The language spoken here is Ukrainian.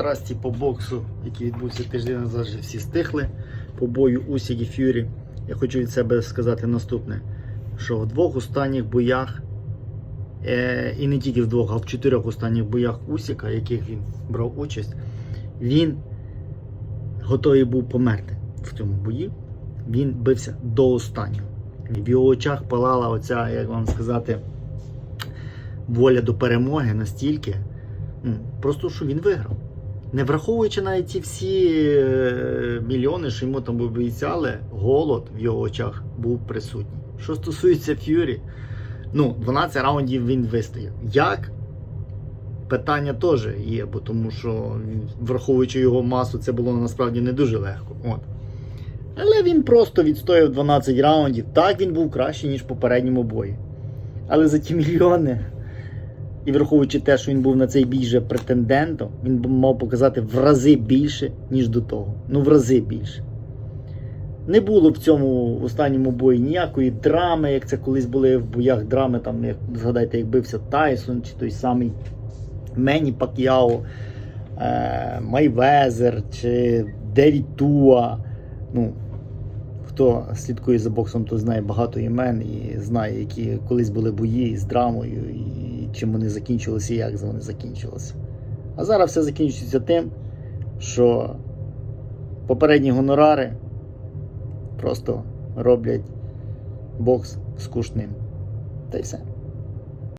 страсті по боксу, який відбувся тиждень назад, всі стихли. По бою Усік Ф'юрі. Я хочу від себе сказати наступне: що в двох останніх боях, е, і не тільки в двох, а в чотирьох останніх боях Усіка, в яких він брав участь, він готовий був померти в цьому бої. Він бився до останнього. В його очах палала оця, як вам сказати, воля до перемоги настільки, просто що він виграв. Не враховуючи навіть ті всі е, мільйони, що йому там обіцяли, голод в його очах був присутній. Що стосується Ф'юрі, ну, 12 раундів він вистояв. Як? Питання теж є, бо тому що, враховуючи його масу, це було насправді не дуже легко. От. Але він просто відстояв 12 раундів. Так він був кращий, ніж в попередньому бої. Але за ті мільйони, і враховуючи те, що він був на цей бій вже претендентом, він мав показати в рази більше, ніж до того. Ну, в рази більше. Не було в цьому останньому бої ніякої драми, як це колись були в боях драми, там, як згадайте, як бився Тайсон, чи той самий Мені Пак'яо, е, Майвезер, чи Девід Туа. Ну, хто слідкує за боксом, то знає багато імен і знає, які колись були бої з драмою, і чим вони закінчилися, і як вони закінчилися. А зараз все закінчується тим, що попередні гонорари просто роблять бокс скучним. Та й все.